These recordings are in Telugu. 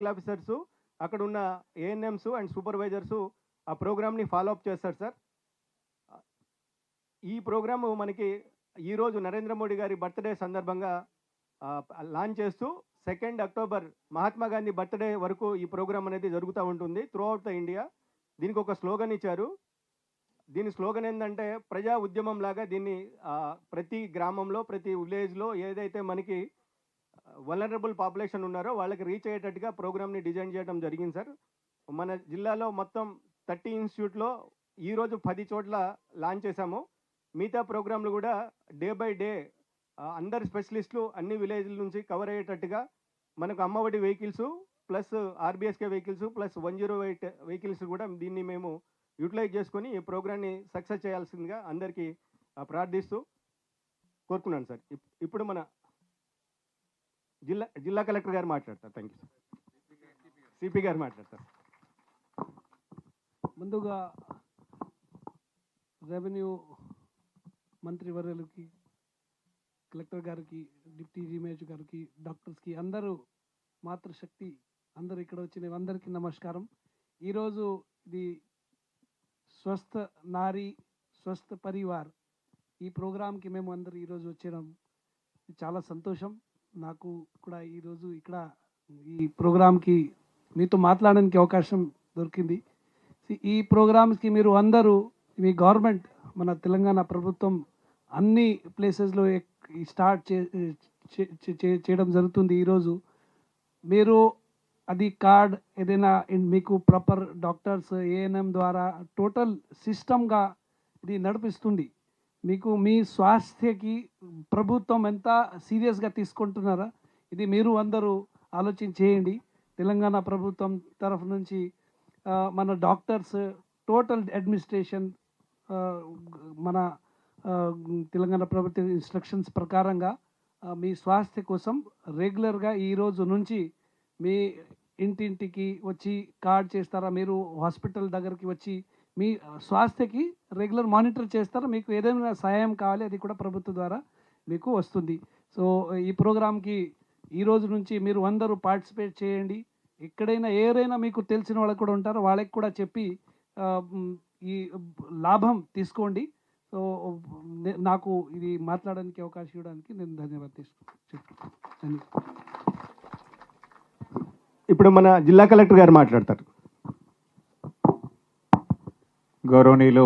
ఆఫీసర్సు ఆఫీసర్స్ అక్కడ ఉన్న ఏఎన్ఎంస్ అండ్ సూపర్వైజర్సు ఆ ప్రోగ్రామ్ని ఫాలో అప్ చేస్తారు సార్. ఈ ప్రోగ్రాము మనకి ఈరోజు నరేంద్ర మోడీ గారి బర్త్డే సందర్భంగా లాంచ్ చేస్తూ second October Mahatma Gandhi birthday వరకు ఈ ప్రోగ్రామ్ అనేది జరుగుతూ ఉంటుంది త్రూ అవుట్ ద ఇండియా. దీనికి ఒక స్లోగన్ ఇచ్చారు. దీని స్లోగన్ ఏంటంటే ప్రజా ఉద్యమం లాగా దీన్ని ప్రతి గ్రామంలో ప్రతి విలేజ్లో ఏదైతే మనకి వలనరబుల్ పాపులేషన్ ఉన్నారో వాళ్ళకి రీచ్ అయ్యేటట్టుగా ప్రోగ్రామ్ని డిజైన్ చేయడం జరిగింది సార్. మన జిల్లాలో మొత్తం థర్టీ ఇన్స్టిట్యూట్లో ఈరోజు పది చోట్ల లాంచ్ చేశాము. మిగతా ప్రోగ్రాంలు కూడా డే బై డే అందరు స్పెషలిస్టులు అన్ని విలేజ్ల నుంచి కవర్ అయ్యేటట్టుగా మనకు Ammavodi vehicles plus RBSK vehicles plus one zero eight vehicles కూడా దీన్ని మేము యూటిలైజ్ చేసుకొని ఈ ప్రోగ్రాన్ని సక్సెస్ చేయాల్సిందిగా అందరికీ ప్రార్థిస్తూ కోరుకున్నాను సార్. ఇప్- ఇప్పుడు మన జిల్లా జిల్లా కలెక్టర్ గారు మాట్లాడతారు. థ్యాంక్ యూ సార్ సిపి గారు మాట్లాడతారు. ముందుగా రెవెన్యూ మంత్రి వర్యులకి కలెక్టర్ గారికి డిప్టీ జిమేజ్ గారికి డాక్టర్స్కి అందరూ మాతృశక్తి అందరూ ఇక్కడ వచ్చిన అందరికీ నమస్కారం. ఈరోజు ఇది స్వస్థ నారీ స్వస్థ పరివార్ ఈ ప్రోగ్రాంకి మేము అందరూ ఈరోజు వచ్చినాం చాలా సంతోషం. నాకు కూడా ఈరోజు ఇక్కడ ఈ ప్రోగ్రామ్కి మీతో మాట్లాడడానికి అవకాశం దొరికింది. ఈ ప్రోగ్రామ్స్కి మీరు అందరూ మీ గవర్నమెంట్ మన తెలంగాణ ప్రభుత్వం అన్ని ప్లేసెస్లో స్టార్ట్ చే చే- చే- చేయడం జరుగుతుంది ఈరోజు. మీరు అది కార్డ్ ఏదైనా మీకు ప్రాపర్ డాక్టర్స్ ఏఎన్ఎం ద్వారా టోటల్ సిస్టమ్గా ఇది నడిపిస్తుంది. మీకు మీ స్వాస్థ్యకి ప్రభుత్వం ఎంత సీరియస్గా తీసుకుంటున్నారా? ఇది మీరు అందరూ ఆలోచన చేయండి తెలంగాణ ప్రభుత్వం తరఫు నుంచి మన డాక్టర్స్ టోటల్ అడ్మినిస్ట్రేషన్ మన తెలంగాణ ప్రభుత్వ ఇన్స్ట్రక్షన్స్ ప్రకారంగా మీ స్వాస్థ్య కోసం రెగ్యులర్గా ఈ రోజు నుంచి మీ ఇంటింటికి వచ్చి కార్డ్ చేస్తారా? మీరు హాస్పిటల్ దగ్గరికి వచ్చి మీ స్వాస్థ్యకి రెగ్యులర్ మానిటర్ చేస్తారు? మీకు ఏదైనా సహాయం కావాలి అది కూడా ప్రభుత్వం ద్వారా మీకు వస్తుంది. సో ఈ ప్రోగ్రామ్కి ఈ రోజు నుంచి మీరు అందరూ పార్టిసిపేట్ చేయండి. ఎక్కడైనా ఏరైనా మీకు తెలిసిన వాళ్ళు కూడా ఉంటారో వాళ్ళకి కూడా చెప్పి ఈ లాభం తీసుకోండి. సో నాకు ఇది మాట్లాడడానికి అవకాశం ఇవ్వడానికి నేను ధన్యవాదాలు తీసుకుంటాను ఇప్పుడు మన జిల్లా కలెక్టర్ గారు మాట్లాడతారు. గౌరవనీయులు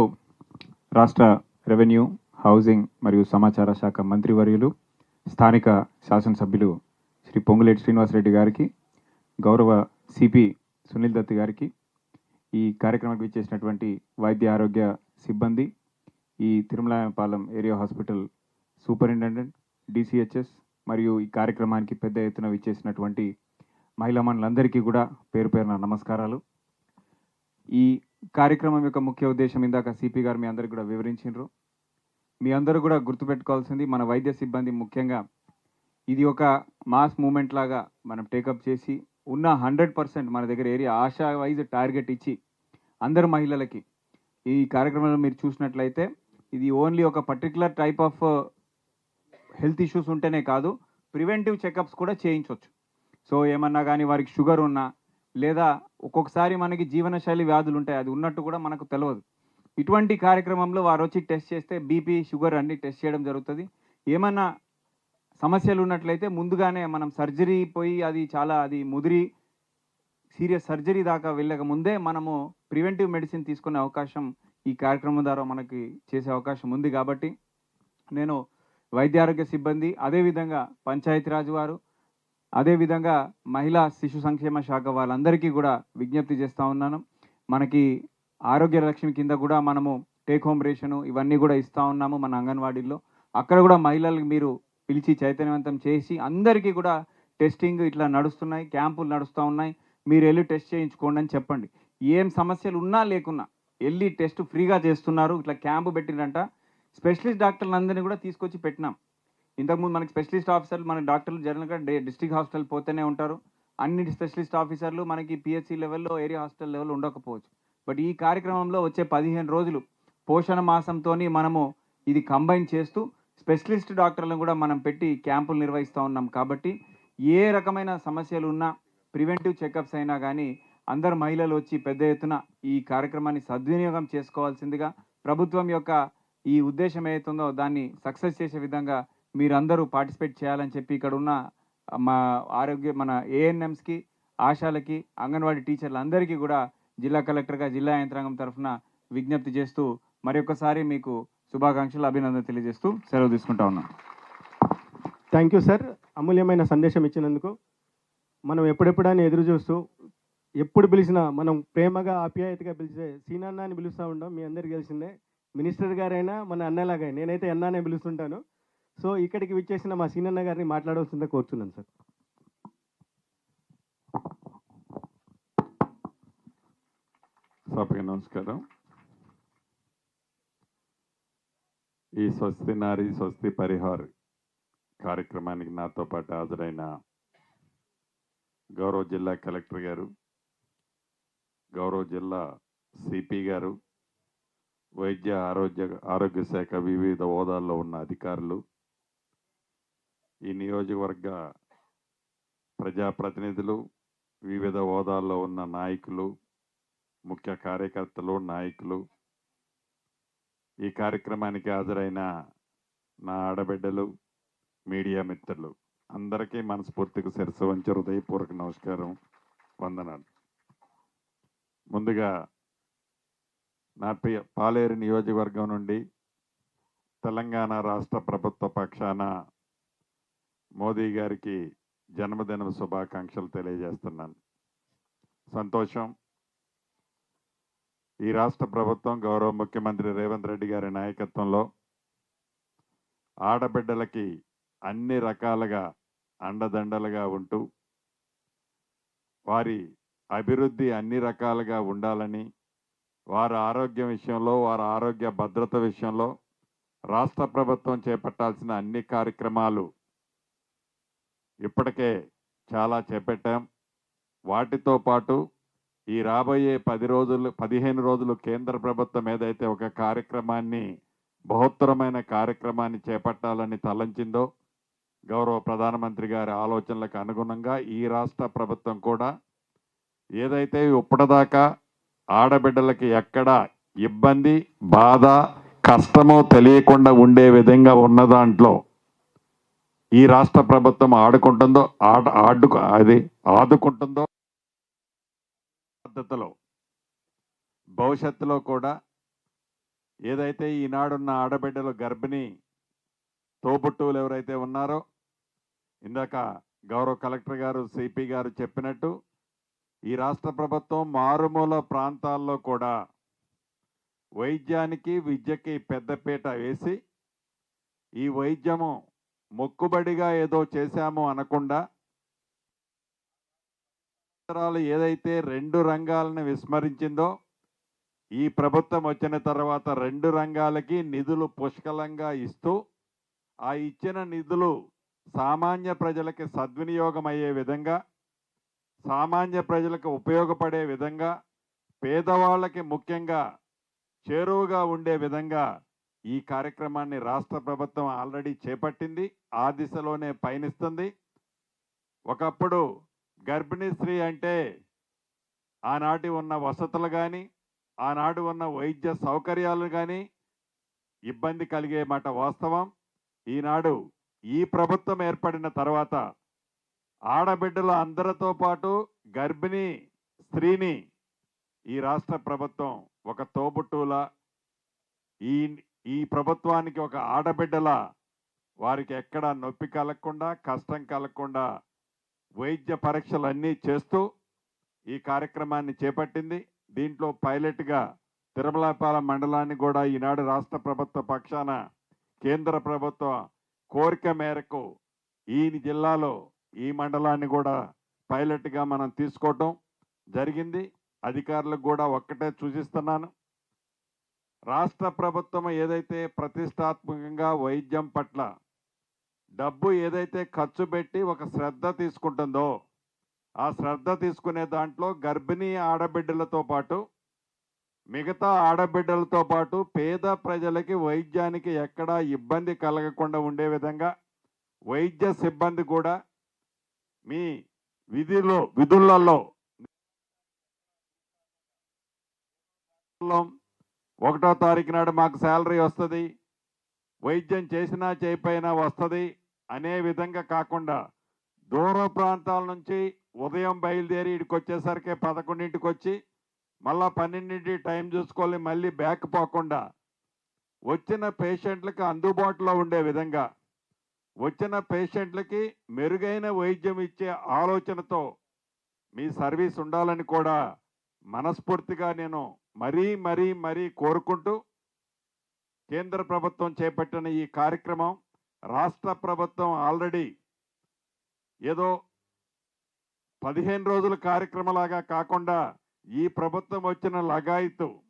రాష్ట్ర రెవెన్యూ హౌసింగ్ మరియు సమాచార శాఖ మంత్రివర్యులు స్థానిక శాసనసభ్యులు శ్రీ పొంగులేటి శ్రీనివాసరెడ్డి గారికి గౌరవ సిపి సునీల్ దత్ గారికి ఈ కార్యక్రమానికి ఇచ్చేసినటువంటి వైద్య ఆరోగ్య సిబ్బంది ఈ Tirumalapalem area hospital superintendent DCHS మరియు ఈ కార్యక్రమానికి పెద్ద ఎత్తున విచ్చేసినటువంటి మహిళా మనులందరికీ కూడా పేరు పేరున నమస్కారాలు. ఈ కార్యక్రమం యొక్క ముఖ్య ఉద్దేశం ఇందాక సిపి గారు మీ అందరికి కూడా వివరించారు మీ అందరూ కూడా గుర్తుపెట్టుకోవాల్సింది మన వైద్య సిబ్బంది ముఖ్యంగా ఇది ఒక మాస్ మూమెంట్ లాగా మనం టేకప్ చేసి ఉన్న హండ్రెడ్ పర్సెంట్ మన దగ్గర ఏరియా ఆశా వైజ్ టార్గెట్ ఇచ్చి అందరు మహిళలకి ఈ కార్యక్రమంలో మీరు చూసినట్లయితే ఇది ఓన్లీ ఒక particular type of health issues ఉంటేనే కాదు ప్రివెంటివ్ చెకప్స్ కూడా చేయించవచ్చు సో ఏమన్నా కానీ వారికి షుగర్ ఉన్నా లేదా ఒక్కొక్కసారి మనకి జీవనశైలి వ్యాధులు ఉంటాయి అది ఉన్నట్టు కూడా మనకు తెలియదు ఇటువంటి కార్యక్రమంలో వారు వచ్చి టెస్ట్ చేస్తే బీపీ షుగర్ అన్ని టెస్ట్ చేయడం జరుగుతుంది. ఏమన్నా సమస్యలు ఉన్నట్లయితే ముందుగానే మనం సర్జరీ పోయి అది చాలా అది ముదిరి సీరియస్ సర్జరీ దాకా వెళ్ళక ముందే మనము ప్రివెంటివ్ మెడిసిన్ తీసుకునే అవకాశం ఈ కార్యక్రమం ద్వారా మనకి చేసే అవకాశం ఉంది కాబట్టి నేను వైద్య ఆరోగ్య సిబ్బంది అదేవిధంగా పంచాయతీరాజ్ వారు అదేవిధంగా మహిళా శిశు సంక్షేమ శాఖ వాళ్ళందరికీ కూడా విజ్ఞప్తి చేస్తూ ఉన్నాను. మనకి ఆరోగ్య లక్ష్మి కింద కూడా మనము టేక్ హోమ్ రేషను ఇవన్నీ కూడా ఇస్తూ ఉన్నాము మన అంగన్వాడీల్లో. అక్కడ కూడా మహిళలకు మీరు పిలిచి చైతన్యవంతం చేసి అందరికీ కూడా టెస్టింగ్ ఇట్లా నడుస్తున్నాయి క్యాంపులు నడుస్తూ ఉన్నాయి. మీరు వెళ్ళి టెస్ట్ చేయించుకోండి అని చెప్పండి. ఏం సమస్యలు ఉన్నా లేకున్నా వెళ్ళి టెస్ట్ ఫ్రీగా చేస్తున్నారు. ఇట్లా క్యాంపు పెట్టిందంట స్పెషలిస్ట్ డాక్టర్లందరినీ కూడా తీసుకొచ్చి పెట్టినాం. ఇంతకుముందు మనకి స్పెషలిస్ట్ ఆఫీసర్లు మన డాక్టర్లు జనరల్గా డే డిస్ట్రిక్ట్ హాస్పిటల్ పోతేనే ఉంటారు. అన్ని స్పెషలిస్ట్ ఆఫీసర్లు మనకి పిహెచ్సి లెవెల్లో ఏరియా హాస్పిటల్ లెవెల్ ఉండకపోవచ్చు. బట్ ఈ కార్యక్రమంలో వచ్చే పదిహేను రోజులు పోషణ మాసంతో మనము ఇది కంబైన్ చేస్తూ స్పెషలిస్ట్ డాక్టర్లను కూడా మనం పెట్టి క్యాంపులు నిర్వహిస్తూ ఉన్నాం కాబట్టి ఏ రకమైన సమస్యలు ఉన్నా ప్రివెంటివ్ చెకప్స్ అయినా కానీ అందరు మహిళలు వచ్చి పెద్ద ఎత్తున ఈ కార్యక్రమాన్ని సద్వినియోగం చేసుకోవాల్సిందిగా ప్రభుత్వం యొక్క ఈ ఉద్దేశం ఏదైతుందో దాన్ని సక్సెస్ చేసే విధంగా మీరందరూ పార్టిసిపేట్ చేయాలని చెప్పి ఇక్కడ ఉన్న మా ఆరోగ్య మన ఏఎన్ఎంస్కి ఆశాలకి అంగన్వాడీ టీచర్లు అందరికీ కూడా జిల్లా కలెక్టర్గా జిల్లా యంత్రాంగం తరఫున విజ్ఞప్తి చేస్తూ మరొకసారి మీకు శుభాకాంక్షలు అభినందన తెలియజేస్తూ సెలవు తీసుకుంటా ఉన్నాం. Thank you sir. అమూల్యమైన సందేశం ఇచ్చినందుకు. మనం ఎప్పుడెప్పుడని ఎదురు చూస్తూ ఎప్పుడు పిలిచినా మనం ప్రేమగా ఆప్యాయతగా పిలిచే సీనన్న అని పిలుస్తూ ఉంటాం మీ అందరికీ తెలిసిందే. మినిస్టర్ గారైనా మన అన్నలాగా నేనైతే అన్నానే పిలుస్తుంటాను. సో ఇక్కడికి విచ్చేసిన మా సీనన్న గారిని మాట్లాడవలసిందే కోరుతున్నాను సార్. సభకి నమస్కారం. ఈ స్వస్తి నారి స్వస్తి పరిహార్ కార్యక్రమానికి నాతో పాటు హాజరైన గౌరవ జిల్లా కలెక్టర్ గారు గౌరవ జిల్లా సిపి గారు వైద్య ఆరోగ్య ఆరోగ్య శాఖ వివిధ హోదాల్లో ఉన్న అధికారులు ఈ నియోజకవర్గ ప్రజాప్రతినిధులు వివిధ హోదాల్లో ఉన్న నాయకులు ముఖ్య కార్యకర్తలు నాయకులు. ఈ కార్యక్రమానికి హాజరైన నా ఆడబిడ్డలు మీడియా మిత్రులు. అందరికీ మనస్ఫూర్తిగా శిరస వంచి హృదయపూర్వక నమస్కారం. వందనాలు. ముందుగా నా పాలేరు నియోజకవర్గం నుండి తెలంగాణ రాష్ట్ర ప్రభుత్వ పక్షాన మోదీ గారికి జన్మదిన శుభాకాంక్షలు తెలియజేస్తున్నాను. సంతోషం. ఈ రాష్ట్ర ప్రభుత్వం గౌరవ ముఖ్యమంత్రి రేవంత్ రెడ్డి గారి నాయకత్వంలో ఆడబిడ్డలకి అన్ని రకాలుగా అండదండలుగా ఉంటూ వారి అభివృద్ధి అన్ని రకాలుగా ఉండాలని వారి ఆరోగ్యం విషయంలో వారి ఆరోగ్య భద్రత విషయంలో రాష్ట్ర ప్రభుత్వం చేపట్టాల్సిన అన్ని కార్యక్రమాలు ఇప్పటికే చాలా చేపట్టాం. వాటితో పాటు ఈ రాబోయే పది రోజులు పదిహేను రోజులు కేంద్ర ప్రభుత్వం ఏదైతే ఒక కార్యక్రమాన్ని బహుత్తరమైన కార్యక్రమాన్ని చేపట్టాలని తలంచిందో గౌరవ ప్రధానమంత్రి గారి ఆలోచనలకు అనుగుణంగా ఈ రాష్ట్ర ప్రభుత్వం కూడా ఏదైతే ఇప్పటిదాకా ఆడబిడ్డలకి ఎక్కడ ఇబ్బంది బాధ కష్టమో తెలియకుండా ఉండే విధంగా ఉన్న దాంట్లో ఈ రాష్ట్ర ప్రభుత్వం ఆడుకుంటుందో ఆడ ఆడుకు అది ఆదుకుంటుందో పద్ధతిలో భవిష్యత్తులో కూడా ఏదైతే ఈనాడున్న ఆడబిడ్డలు గర్భిణీ తోబుట్టువులు ఎవరైతే ఉన్నారో ఇందాక గౌరవ కలెక్టర్ గారు సిపి గారు చెప్పినట్టు ఈ రాష్ట్ర ప్రభుత్వం మారుమూల ప్రాంతాల్లో కూడా వైద్యానికి విద్యకి పెద్దపీట వేసి ఈ వైద్యము మొక్కుబడిగా ఏదో చేశాము అనకుండా సంవత్సరాలు ఏదైతే రెండు రంగాలను విస్మరించిందో ఈ ప్రభుత్వం వచ్చిన తర్వాత రెండు రంగాలకి నిధులు పుష్కలంగా ఇస్తూ ఆ ఇచ్చిన నిధులు సామాన్య ప్రజలకి సద్వినియోగం అయ్యే విధంగా సామాన్య ప్రజలకు ఉపయోగపడే విధంగా పేదవాళ్ళకి ముఖ్యంగా చేరువుగా ఉండే విధంగా ఈ కార్యక్రమాన్ని రాష్ట్ర ప్రభుత్వం ఆల్రెడీ చేపట్టింది ఆ దిశలోనే పయనిస్తుంది. ఒకప్పుడు గర్భిణీ స్త్రీ అంటే ఆనాటి ఉన్న వసతులు కానీ ఆనాడు ఉన్న వైద్య సౌకర్యాలు కానీ ఇబ్బంది కలిగే మాట వాస్తవం. ఈనాడు ఈ ప్రభుత్వం ఏర్పడిన తర్వాత ఆడబిడ్డల అందరితో పాటు గర్భిణీ స్త్రీని ఈ రాష్ట్ర ప్రభుత్వం ఒక తోబుట్టులా ఈ ఈ ప్రభుత్వానికి ఒక ఆడబిడ్డల వారికి ఎక్కడ నొప్పి కలగకుండా కష్టం కలగకుండా వైద్య పరీక్షలు అన్నీ చేస్తూ ఈ కార్యక్రమాన్ని చేపట్టింది. దీంట్లో పైలట్గా తిరుమలపాలెం మండలాన్ని కూడా ఈనాడు రాష్ట్ర ప్రభుత్వ పక్షాన కేంద్ర ప్రభుత్వ కోరిక మేరకు ఈ జిల్లాలో ఈ మండలాన్ని కూడా పైలట్గా మనం తీసుకోవటం జరిగింది. అధికారులకు కూడా ఒక్కటే సూచిస్తున్నాను. రాష్ట్ర ప్రభుత్వం ఏదైతే ప్రతిష్టాత్మకంగా వైద్యం పట్ల డబ్బు ఏదైతే ఖర్చు పెట్టి ఒక శ్రద్ధ తీసుకుంటుందో ఆ శ్రద్ధ తీసుకునే దాంట్లో గర్భిణీ ఆడబిడ్డలతో పాటు మిగతా ఆడబిడ్డలతో పాటు పేద ప్రజలకి వైద్యానికి ఎక్కడా ఇబ్బంది కలగకుండా ఉండే విధంగా వైద్య సిబ్బంది కూడా మీ విధిలో విధులలో ఒకటో తారీఖు నాడు మాకు శాలరీ వస్తుంది వైద్యం చేసినా చేయపోయినా వస్తుంది అనే విధంగా కాకుండా దూర ప్రాంతాల నుంచి ఉదయం బయలుదేరి ఇక్కడికి వచ్చేసరికి పదకొండింటికి వచ్చి మళ్ళా పన్నెండింటి టైం చూసుకోవాలి మళ్ళీ బ్యాక్ పోకుండా వచ్చిన పేషెంట్లకు అందుబాటులో ఉండే విధంగా వచ్చిన పేషెంట్లకి మెరుగైన వైద్యం ఇచ్చే ఆలోచనతో మీ సర్వీస్ ఉండాలని కూడా మనస్ఫూర్తిగా నేను మరీ మరీ మరీ కోరుకుంటూ కేంద్ర ప్రభుత్వం చేపట్టిన ఈ కార్యక్రమం రాష్ట్ర ప్రభుత్వం ఆల్రెడీ ఏదో పదిహేను రోజుల కార్యక్రమంలాగా కాకుండా ఈ ప్రభుత్వం వచ్చిన లగాయితు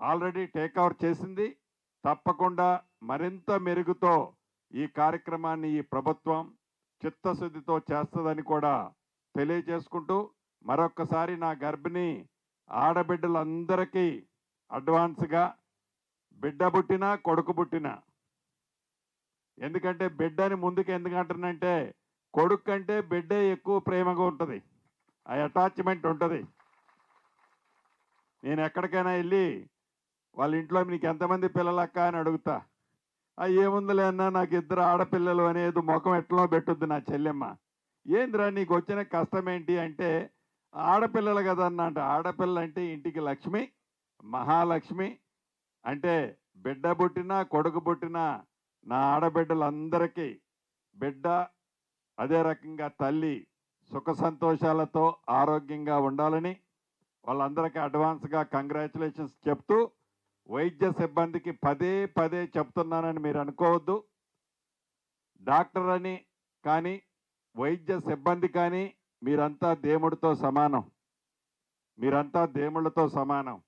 ఆల్రెడీ టేక్అవర్ చేసింది. తప్పకుండా మరింత మెరుగుతో ఈ కార్యక్రమాన్ని ఈ ప్రభుత్వం చిత్తశుద్ధితో చేస్తుందని కూడా తెలియజేసుకుంటూ మరొక్కసారి నా గర్భిణి ఆడబిడ్డలందరికీ అడ్వాన్స్గా బిడ్డ పుట్టినా కొడుకు పుట్టినా. ఎందుకంటే బిడ్డని ముందుకు ఎందుకంటానంటే కొడుకు కంటే బిడ్డే ఎక్కువ ప్రేమగా ఉంటుంది. ఆ అటాచ్మెంట్ ఉంటుంది. నేను ఎక్కడికైనా వెళ్ళి వాళ్ళ ఇంట్లో మీకు ఎంతమంది పిల్లలక్క అని అడుగుతా. ఆ ఏముందిలే అన్నా నాకు ఇద్దరు ఆడపిల్లలు అనేది ముఖం ఎట్లా పెట్టుద్ది నా చెల్లెమ్మ. ఏందిరా నీకు వచ్చిన కష్టం ఏంటి అంటే ఆడపిల్లలు కదా అంటే ఆడపిల్ల అంటే ఇంటికి లక్ష్మి మహాలక్ష్మి అంటే బిడ్డ పుట్టినా కొడుకు పుట్టినా నా ఆడబిడ్డలందరికీ బిడ్డ అదే రకంగా తల్లి సుఖ సంతోషాలతో ఆరోగ్యంగా ఉండాలని వాళ్ళందరికీ అడ్వాన్స్గా కంగ్రాచులేషన్స్ చెప్తూ వైద్య సిబ్బందికి పదే పదే చెప్తున్నానని మీరు అనుకోవద్దు. డాక్టర్ అని కానీ వైద్య సిబ్బంది కానీ మీరంతా దేవుడితో సమానం. మీరంతా దేవుళ్ళతో సమానం.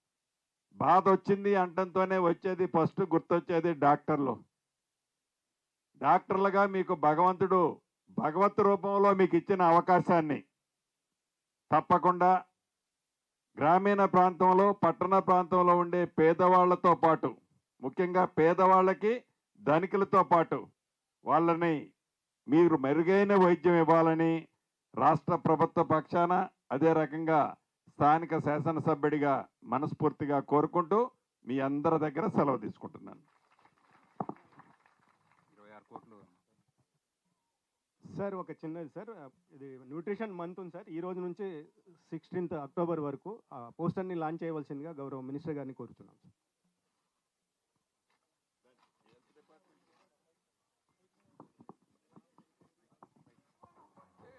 బాధ వచ్చింది అంటంతోనే వచ్చేది ఫస్ట్ గుర్తొచ్చేది డాక్టర్లు. డాక్టర్లుగా మీకు భగవంతుడు భగవత్ రూపంలో మీకు ఇచ్చిన అవకాశాన్ని తప్పకుండా గ్రామీణ ప్రాంతంలో పట్టణ ప్రాంతంలో ఉండే పేదవాళ్ళతో పాటు ముఖ్యంగా పేదవాళ్ళకి ధనికులతో పాటు వాళ్ళని మీరు మెరుగైన వైద్యం ఇవ్వాలని రాష్ట్ర ప్రభుత్వ పక్షాన అదే రకంగా స్థానిక శాసనసభ్యుడిగా మనస్ఫూర్తిగా కోరుకుంటూ మీ అందరి దగ్గర సెలవు తీసుకుంటున్నాను. సార్ ఒక చిన్నది సార్. ఇది న్యూట్రిషన్ మంత్ ఉంది సార్. ఈ రోజు నుంచి సిక్స్టీన్త్ అక్టోబర్ వరకు ఆ పోస్టర్ని లాంచ్ చేయవలసిందిగా గౌరవ మినిస్టర్ గారిని కోరుతున్నాం సార్.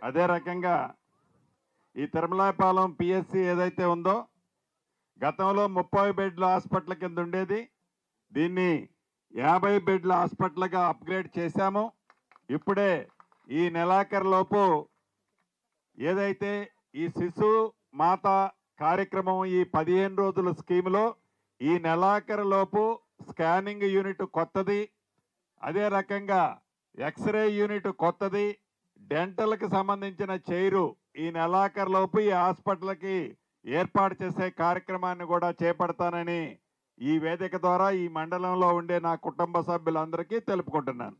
అదే రకంగా ఈ తిరుమలాపాలెం పిఎస్సి ఏదైతే ఉందో గతంలో ముప్పై బెడ్ల హాస్పిటల్ కింద ఉండేది. దీన్ని యాభై బెడ్ల హాస్పిటల్గా అప్గ్రేడ్ చేశాము. ఇప్పుడే ఈ నెలాఖరులోపు ఏదైతే ఈ శిశు మాత కార్యక్రమం ఈ పదిహేను రోజుల స్కీమ్లో ఈ నెలాఖరులోపు స్కానింగ్ యూనిట్ కొత్తది. అదే రకంగా ఎక్స్రే యూనిట్ కొత్తది. డెంటల్కి సంబంధించిన చైరు ఈ నెలాఖరులోపు ఈ హాస్పిటల్కి ఏర్పాటు చేసే కార్యక్రమాన్ని కూడా చేపడతానని ఈ వేదిక ద్వారా ఈ మండలంలో ఉండే నా కుటుంబ సభ్యులందరికీ తెలుపుకుంటున్నాను.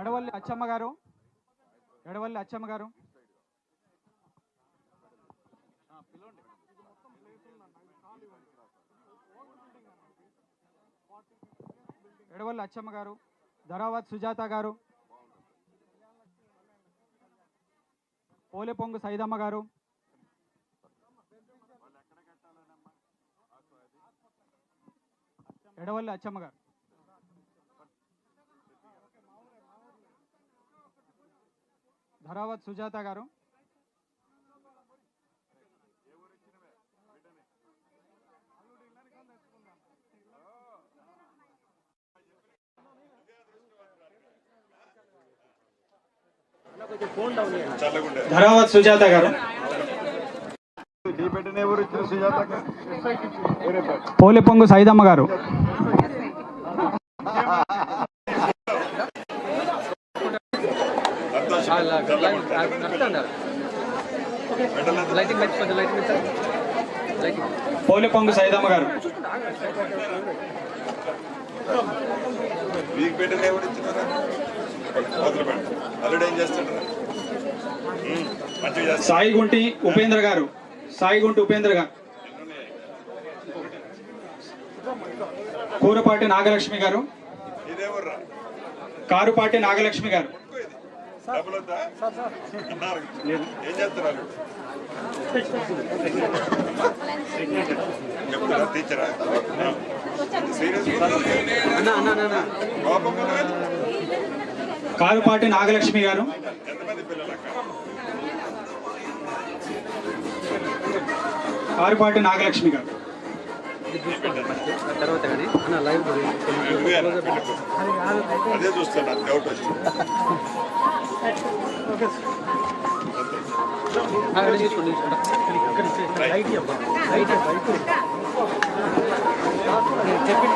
ఎడవల్లి అచ్చమ్మ గారు? ఎడవల్లి అచ్చమ్మ గారు? ఎడవల్లి అచ్చమ్మ గారు ధరావత్ సుజాత గారు పోలే పొంగు సైదమ్మ గారు. ఎడవల్లి అచ్చమ్మ గారు. ధరావత్ సుజాత గారు. ధరావత్ సుజాత గారు. పోలేపొంగు సైదమ్మ గారు. పోలేపొంగు సైదమ్మ గారు. మీకు పెట్టిన ఎవరు ఇచ్చినారా మొదలు పెట్టు అల్లుడు ఏం చేస్తుంటారా? మంచిగా చేస్తా సాయిగుంటి ఉపేంద్ర గారు. సాయిగుంటి ఉపేంద్ర గారు. కూరపాటి నాగలక్ష్మి గారు. కారుపాటి నాగలక్ష్మి గారు. డబ్బులు వద్దా ఏం చేస్తున్నారు చెప్తారా టీచరా? సీరియస్ కోపం ఉందా? కారుపాటి నాగలక్ష్మి గారు. కారుపాటి నాగలక్ష్మి గారు. అదే చూస్తున్నా డౌట్ వచ్చింది. చెప్పి